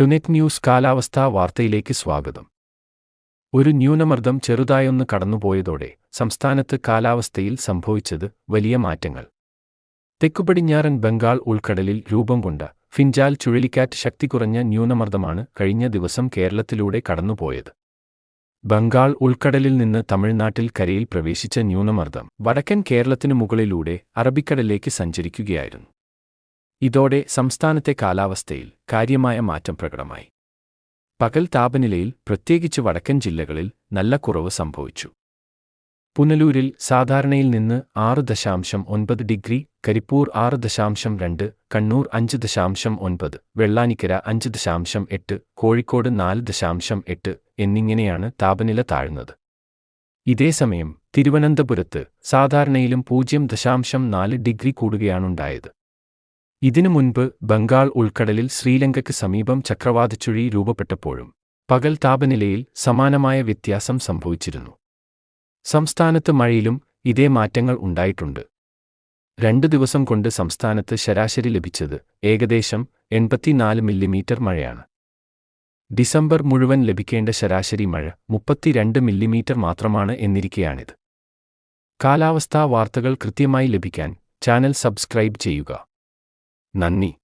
ടുനെറ്റ് news കാലാവസ്ഥാ വാർത്തയിലേക്ക് സ്വാഗതം. ഒരു ന്യൂനമർദ്ദം ചെറുതായൊന്ന് കടന്നുപോയതോടെ സംസ്ഥാനത്ത് കാലാവസ്ഥയിൽ സംഭവിച്ചത് വലിയ മാറ്റങ്ങൾ. തെക്കുപടിഞ്ഞാറൻ ബംഗാൾ ഉൾക്കടലിൽ രൂപം കൊണ്ട ഫിൻജാൽ ചുഴലിക്കാറ്റ് ശക്തി കുറഞ്ഞ ന്യൂനമർദ്ദമാണ് കഴിഞ്ഞ ദിവസം കേരളത്തിലൂടെ കടന്നുപോയത്. ബംഗാൾ ഉൾക്കടലിൽ നിന്ന് തമിഴ്നാട്ടിൽ കരയിൽ പ്രവേശിച്ച ന്യൂനമർദ്ദം വടക്കൻ കേരളത്തിനു മുകളിലൂടെ അറബിക്കടലിലേക്ക് സഞ്ചരിക്കുകയായിരുന്നു. ഇതോടെ സംസ്ഥാനത്തെ കാലാവസ്ഥയിൽ കാര്യമായ മാറ്റം പ്രകടമായി. പകൽ താപനിലയിൽ പ്രത്യേകിച്ച് വടക്കൻ ജില്ലകളിൽ നല്ല കുറവ് സംഭവിച്ചു. പുനലൂരിൽ സാധാരണയിൽ നിന്ന് ആറ് ദശാംശം ഒൻപത് ഡിഗ്രി കരിപ്പൂർ ആറ് ദശാംശം രണ്ട് കണ്ണൂർ അഞ്ച് ദശാംശം ഒൻപത് വെള്ളാനിക്കര അഞ്ച് ദശാംശം എട്ട് കോഴിക്കോട് നാല് ദശാംശം എട്ട് എന്നിങ്ങനെയാണ് താപനില താഴ്ന്നത്. ഇതേസമയം തിരുവനന്തപുരത്ത് സാധാരണയിലും പൂജ്യം ദശാംശം നാല് ഡിഗ്രി കൂടുകയാണുണ്ടായത്. ഇതിനു മുൻപ് ബംഗാൾ ഉൾക്കടലിൽ ശ്രീലങ്കയ്ക്ക് സമീപം ചക്രവാതച്ചുഴി രൂപപ്പെട്ടപ്പോഴും പകൽ താപനിലയിൽ സമാനമായ വ്യത്യാസം സംഭവിച്ചിരുന്നു. സംസ്ഥാനത്ത് മഴയിലും ഇതേ മാറ്റങ്ങൾ ഉണ്ടായിട്ടുണ്ട്. രണ്ടു ദിവസം കൊണ്ട് സംസ്ഥാനത്ത് ശരാശരി ലഭിച്ചത് ഏകദേശം എൺപത്തിനാല് മില്ലിമീറ്റർ മഴയാണ്. ഡിസംബർ മുഴുവൻ ലഭിക്കേണ്ട ശരാശരി മഴ മുപ്പത്തിരണ്ട് മില്ലിമീറ്റർ മാത്രമാണ് എന്നിരിക്കെയാണിത്. കാലാവസ്ഥാ വാർത്തകൾ കൃത്യമായി ലഭിക്കാൻ ചാനൽ സബ്സ്ക്രൈബ് ചെയ്യുക. 难逆。